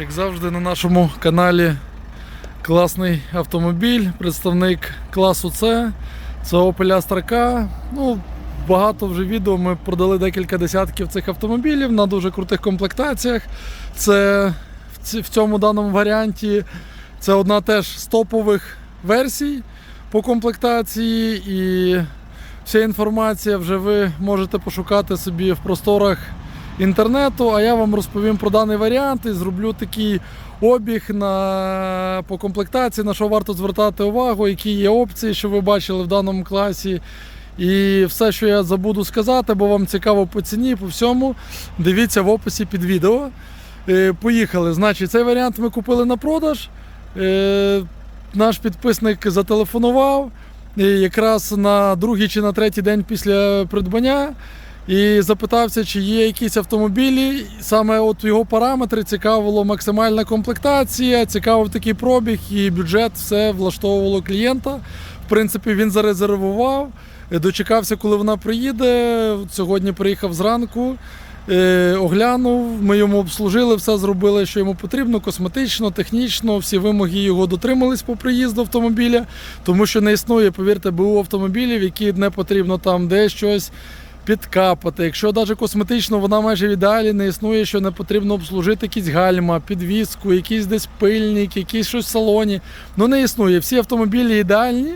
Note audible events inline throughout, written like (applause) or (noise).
Як завжди на нашому каналі класний автомобіль, представник класу С. Це Opel Astra K. Ну, багато вже відео ми продали декілька десятків цих автомобілів на дуже крутих комплектаціях. Це в цьому даному варіанті це одна теж з топових версій по комплектації. І вся інформація вже ви можете пошукати собі в просторах інтернету, а я вам розповім про даний варіант і зроблю такий обіг на, по комплектації, на що варто звертати увагу, які є опції, що ви бачили в даному класі. І все, що я забуду сказати, бо вам цікаво по ціні, по всьому, дивіться в описі під відео. Е, Поїхали. Значить, цей варіант ми купили на продаж. Е, Наш підписник зателефонував і якраз на другий чи на третій день після придбання і запитався, чи є якісь автомобілі. Саме от його параметри цікавило максимальна комплектація, цікавив такий пробіг і бюджет, все влаштовувало клієнта. В принципі, він зарезервував, е, дочекався, коли вона приїде. Сьогодні приїхав зранку. Е, оглянув, ми йому обслужили, все зробили, що йому потрібно, косметично, технічно, всі вимоги його дотримались по приїзду автомобіля, тому що не існує, повірте, БУ автомобілів, які не потрібно там десь щось підкапати. Якщо навіть косметично вона майже в ідеалі не існує, що не потрібно обслужити якісь гальма, підвіску, якийсь десь пильник, якийсь щось в салоні. Ну не існує. Всі автомобілі ідеальні.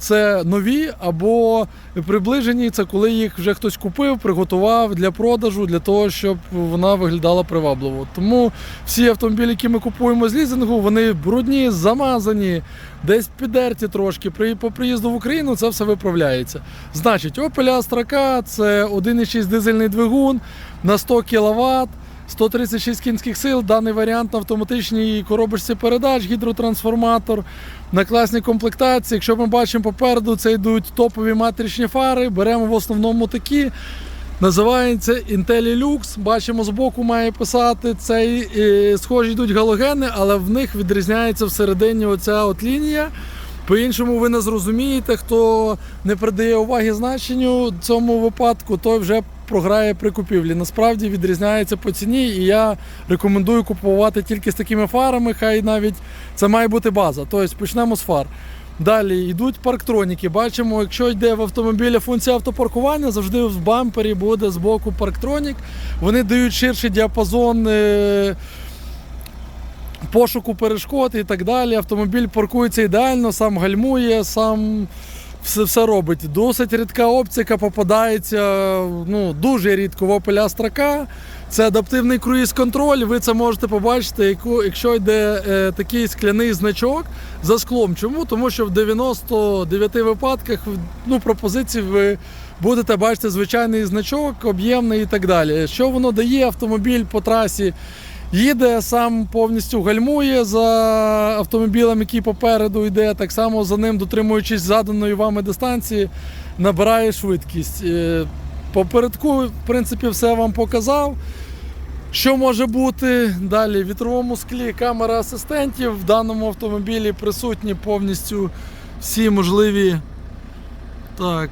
Це нові або приближені. Це коли їх вже хтось купив, приготував для продажу, для того, щоб вона виглядала привабливо. Тому всі автомобілі, які ми купуємо з лізингу, вони брудні, замазані, десь підерті трошки. При по приїзду в Україну це все виправляється. Значить, Opel Astra K – це 1,6 дизельний двигун на 100 кВт. 136 кінських сил, даний варіант на автоматичній коробочці передач, гідротрансформатор на класній комплектації. Якщо ми бачимо попереду, це йдуть топові матричні фари. Беремо в основному такі. Називається IntelliLux. Бачимо, збоку має писати цей. Схожі йдуть галогени, але в них відрізняється всередині оця от лінія. По-іншому ви не зрозумієте, хто не придає уваги значенню цьому випадку, той вже програє при купівлі. Насправді відрізняється по ціні, і я рекомендую купувати тільки з такими фарами, хай навіть це має бути база. Тобто почнемо з фар. Далі йдуть парктроніки. Бачимо, якщо йде в автомобілі функція автопаркування, завжди в бампері буде збоку парктронік. Вони дають ширший діапазон. е, пошуку перешкод і так далі. Автомобіль паркується ідеально, сам гальмує, сам все, все робить. Досить рідка оптика попадається ну, дуже рідко в Opel Astra. Це адаптивний круїз-контроль. Ви це можете побачити, якщо йде е, такий скляний значок за склом. Чому? Тому що в 99 випадках ну, пропозицій ви будете бачити звичайний значок, об'ємний і так далі. Що воно дає автомобіль по трасі? Їде, сам повністю гальмує за автомобілем, який попереду йде. Так само за ним, дотримуючись заданої вами дистанції, набирає швидкість. Е, Попередку, в принципі, все вам показав. Що може бути далі? В вітровому склі камера асистентів. В даному автомобілі присутні повністю всі можливі. Так.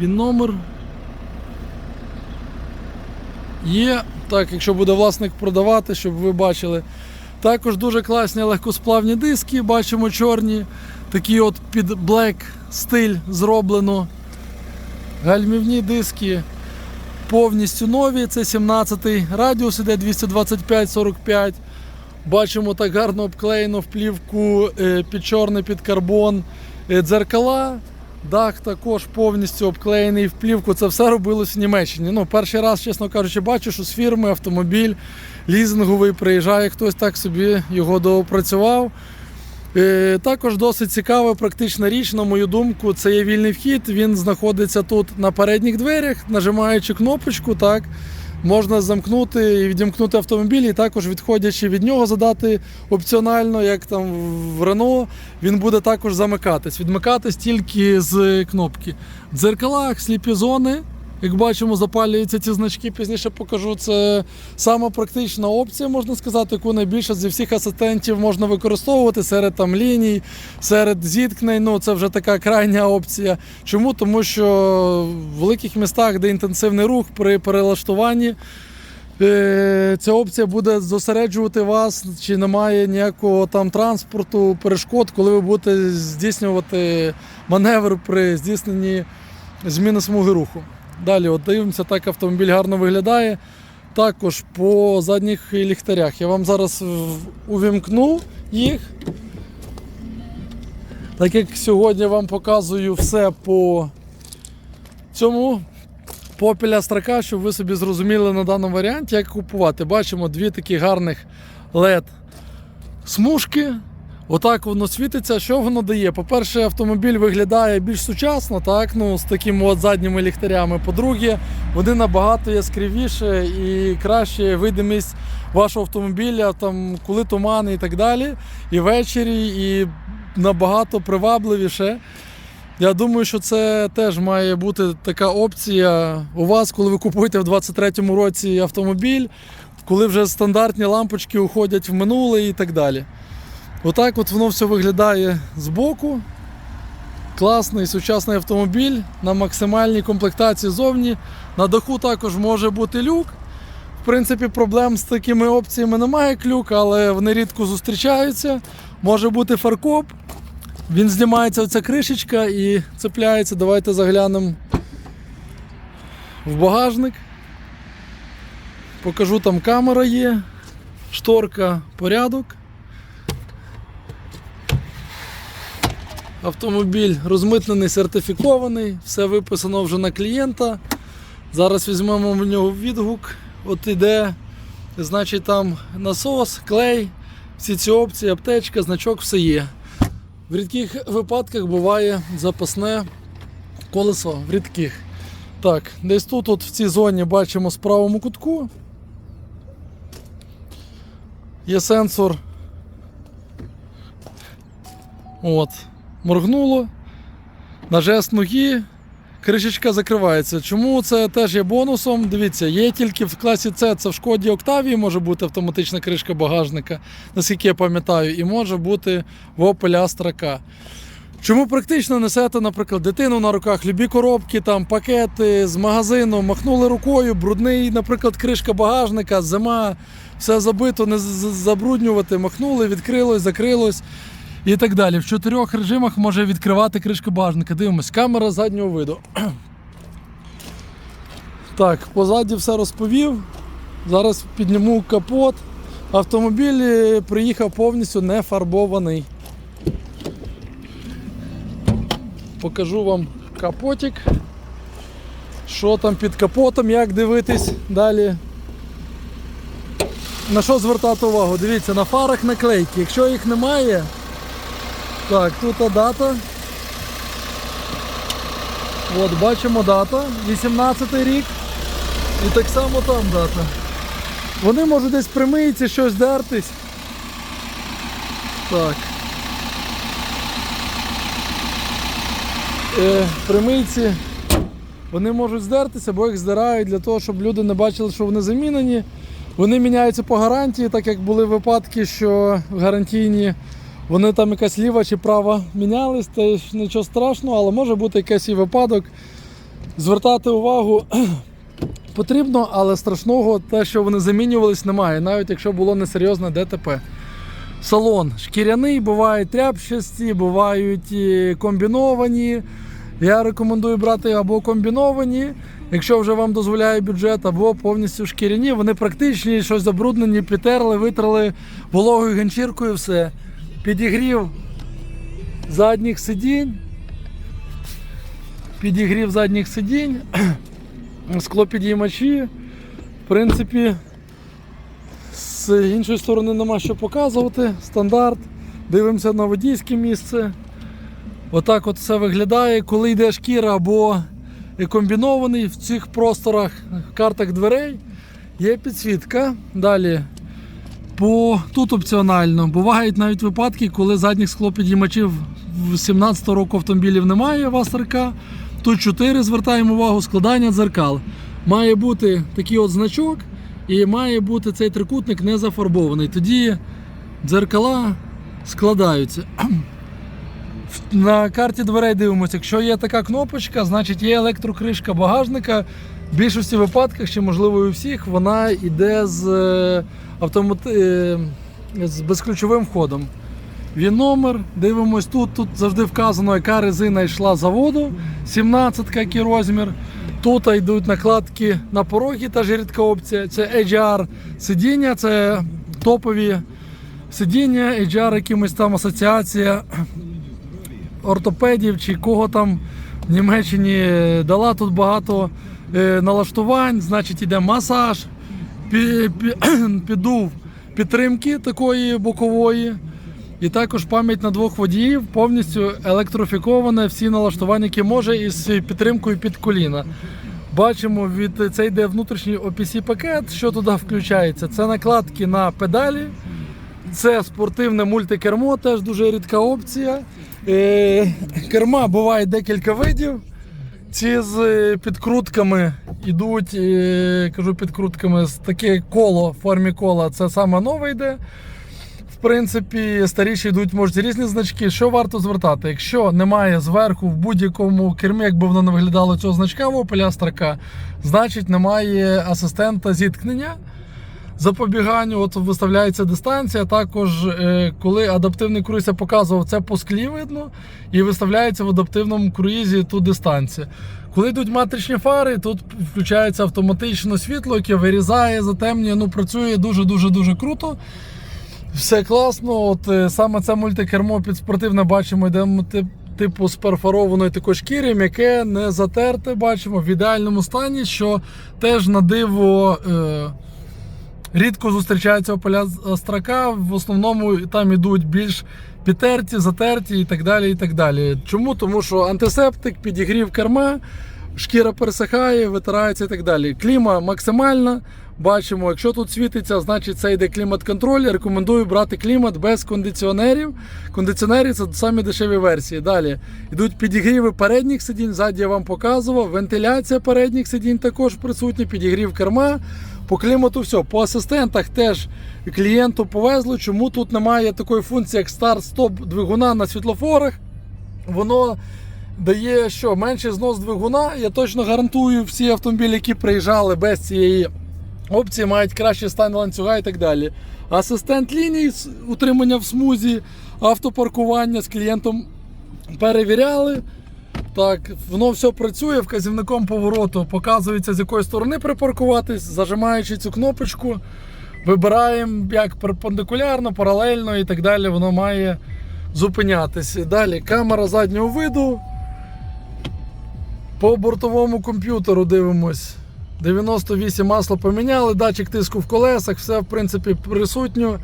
Він номер. Є. Так, якщо буде власник продавати, щоб ви бачили. Також дуже класні легкосплавні диски, бачимо чорні. Такі от під black стиль зроблено. Гальмівні диски повністю нові. Це 17-й радіус іде 225-45. Бачимо так гарно обклеєно в плівку е, під чорний, під карбон е, дзеркала. Дах також повністю обклеєний в плівку. Це все робилось в Німеччині. Ну, перший раз, чесно кажучи, бачу, що з фірми автомобіль лізинговий приїжджає, хтось так собі його доопрацював. Е, Також досить цікава практична річ, на мою думку, це є вільний вхід. Він знаходиться тут на передніх дверях, нажимаючи кнопочку, так, можна замкнути і відімкнути автомобіль, і також відходячи від нього, задати опціонально, як там в Рено, він буде також замикатись. Відмикатись тільки з кнопки. В дзеркалах сліпі зони. Як бачимо, запалюються ці значки, пізніше покажу. Це сама практична опція, можна сказати, яку найбільше зі всіх асистентів можна використовувати серед там ліній, серед зіткнень. Ну це вже така крайня опція. Чому? Тому що в великих містах, де інтенсивний рух при перелаштуванні. е, ця опція буде зосереджувати вас, чи немає ніякого там транспорту, перешкод, коли ви будете здійснювати маневр при здійсненні зміни смуги руху. Далі, от дивимося, так автомобіль гарно виглядає. Також по задніх ліхтарях. Я вам зараз увімкну їх. Так як сьогодні вам показую все по цьому попіля строка, щоб ви собі зрозуміли на даному варіанті, як купувати. Бачимо дві такі гарних LED смужки. Отак воно світиться. Що воно дає? По-перше, автомобіль виглядає більш сучасно, так, ну, з такими от задніми ліхтарями. По-друге, вони набагато яскравіше і краще видимість вашого автомобіля, там, коли тумани і так далі. І ввечері, і набагато привабливіше. Я думаю, що це теж має бути така опція у вас, коли ви купуєте в 2023 році автомобіль, коли вже стандартні лампочки уходять в минуле і так далі. Отак от воно все виглядає збоку. Класний сучасний автомобіль на максимальній комплектації зовні. На даху також може бути люк. В принципі, проблем з такими опціями немає клюк, але вони рідко зустрічаються. Може бути фаркоп. Він знімається оця кришечка і цепляється. Давайте заглянемо в багажник. Покажу, там камера є, шторка, порядок. Автомобіль розмитнений, сертифікований, все виписано вже на клієнта. Зараз візьмемо в нього відгук. От іде, значить, там насос, клей, всі ці опції, аптечка, значок, все є. В рідких випадках буває запасне колесо. В рідких. Так, десь тут, от в цій зоні бачимо з правому кутку. Є сенсор. От. Моргнуло. На жест ноги. Кришечка закривається. Чому це теж є бонусом? Дивіться, є тільки в класі С, це в шкоді Октавії може бути автоматична кришка багажника, наскільки я пам'ятаю, і може бути в Opel Astra K. Чому практично несете, наприклад, дитину на руках, любі коробки, там, пакети з магазину, махнули рукою, брудний, наприклад, кришка багажника, зима, все забито, не забруднювати, махнули, відкрилось, закрилось і так далі. В чотирьох режимах може відкривати кришка багажника. Дивимось, камера заднього виду. (clears throat) Так, позаді все розповів. Зараз підніму капот. Автомобіль е, приїхав повністю не фарбований. Покажу вам капотик. Що там під капотом, як дивитись далі. На що звертати увагу? Дивіться, на фарах наклейки. Якщо їх немає, так, тут дата. От, бачимо дата, 18 й рік. І так само там дата. Вони можуть десь примиються, щось дертись. Так. Е, примийці. Вони можуть здертися, бо їх здирають для того, щоб люди не бачили, що вони замінені. Вони міняються по гарантії, так як були випадки, що гарантійні вони там якась ліва чи права мінялись, теж нічого страшного, але може бути якийсь і випадок. Звертати увагу (clears throat) потрібно, але страшного те, що вони замінювались, немає, навіть якщо було несерйозне ДТП. Салон шкіряний, бувають тряпчасті, бувають комбіновані. Я рекомендую брати або комбіновані, якщо вже вам дозволяє бюджет, або повністю шкіряні. Вони практичні, щось забруднені, підтерли, витрали вологою ганчіркою, все. Підігрів задніх сидінь. Підігрів задніх сидінь. (clears throat) Склопідіймачі. В принципі, з іншої сторони нема що показувати. Стандарт. Дивимося на водійське місце. Отак от все виглядає. Коли йде шкіра або комбінований в цих просторах картах дверей, є підсвітка. Далі по тут опціонально. Бувають навіть випадки, коли задніх склопідіймачів в 17 року автомобілів немає в Астерка. Тут 4 звертаємо увагу, складання дзеркал. Має бути такий от значок, і має бути цей трикутник не зафарбований. Тоді дзеркала складаються. (clears throat) На карті дверей дивимося, якщо є така кнопочка, значить є електрокришка багажника. В більшості випадках, чи можливо і у всіх, вона йде з, автомати... е, з безключовим входом. Він номер, дивимось тут. Тут завжди вказано, яка резина йшла заводу, 17 який розмір. Тут йдуть накладки на пороги, та ж рідка опція. Це HR сидіння, це топові сидіння, HR якимось там асоціація ортопедів чи кого там в Німеччині дала тут багато е, налаштувань, значить іде масаж, (clears throat) підув підтримки такої бокової. І також пам'ять на двох водіїв повністю електрофіковане, всі налаштування, які може, із підтримкою під коліна. Бачимо, від це йде внутрішній OPC пакет, що туди включається. Це накладки на педалі, це спортивне мультикермо, теж дуже рідка опція. Е, керма буває декілька видів. Ці з е, підкрутками йдуть, е, кажу підкрутками, з таке коло в формі кола. Це саме нове йде. В принципі, старіші йдуть, можуть різні значки. Що варто звертати? Якщо немає зверху в будь-якому кермі, якби воно не виглядало цього значка в Opel Astra значить немає асистента зіткнення запобіганню. От виставляється дистанція. Також, е, коли адаптивний круїз я показував, це по склі видно, і виставляється в адаптивному круїзі тут дистанція. Коли йдуть матричні фари, тут включається автоматично світло, яке вирізає, затемнює. Ну, працює дуже-дуже дуже круто. Все класно. От е, саме це мультикермо під спортивне бачимо, йде тип- типу з перфорованої такої шкіри, м'яке, не затерте. Бачимо в ідеальному стані, що теж на диво. Е- Рідко зустрічаються поля строка, в основному там ідуть більш підтерті, затерті і так далі. і так далі. Чому? Тому що антисептик, підігрів керма, шкіра пересихає, витирається і так далі. Кліма максимальна. Бачимо, якщо тут світиться, значить це йде клімат-контроль. Рекомендую брати клімат без кондиціонерів. Кондиціонери це самі дешеві версії. Далі йдуть підігріви передніх сидінь, ззаді я вам показував. Вентиляція передніх сидінь також присутня, підігрів керма. По клімату все. По асистентах теж клієнту повезло. Чому тут немає такої функції, як старт-стоп двигуна на світлофорах? Воно дає що менший знос двигуна. Я точно гарантую, всі автомобілі, які приїжджали без цієї опції, мають кращий стан ланцюга і так далі. Асистент ліній, утримання в смузі, автопаркування з клієнтом перевіряли. Так, воно все працює вказівником повороту. Показується, з якої сторони припаркуватись, зажимаючи цю кнопочку, вибираємо як перпендикулярно, паралельно і так далі. Воно має зупинятися. Далі камера заднього виду. По бортовому комп'ютеру дивимось. 98 масло поміняли, датчик тиску в колесах, все в принципі присутньо.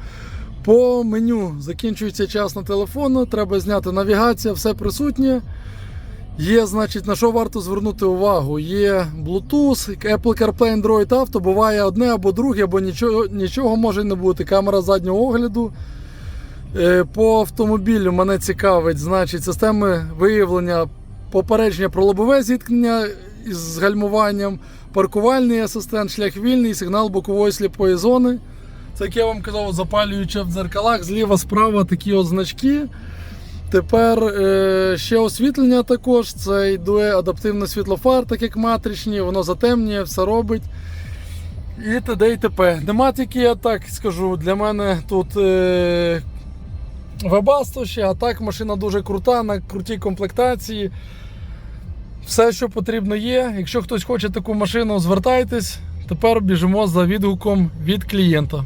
По меню закінчується час на телефону, треба зняти навігація, все присутнє. Є, значить, на що варто звернути увагу. Є Bluetooth, Apple CarPlay, Android Auto, буває одне або друге, або нічого, нічого може не бути. Камера заднього огляду. Е, По автомобілю мене цікавить, значить, системи виявлення попередження про лобове зіткнення із гальмуванням, паркувальний асистент, шлях вільний, сигнал бокової сліпої зони. Це як я вам казав, запалюючи в дзеркалах, зліва, справа такі от значки. Тепер е, ще освітлення також. Це йде адаптивне світлофар, так як матричні, воно затемнює, все робить. І т.д. і т.п. Нема тільки, я так скажу, для мене тут е, вебасто ще, а так машина дуже крута, на крутій комплектації. Все, що потрібно є. Якщо хтось хоче таку машину, звертайтесь. Тепер біжимо за відгуком від клієнта.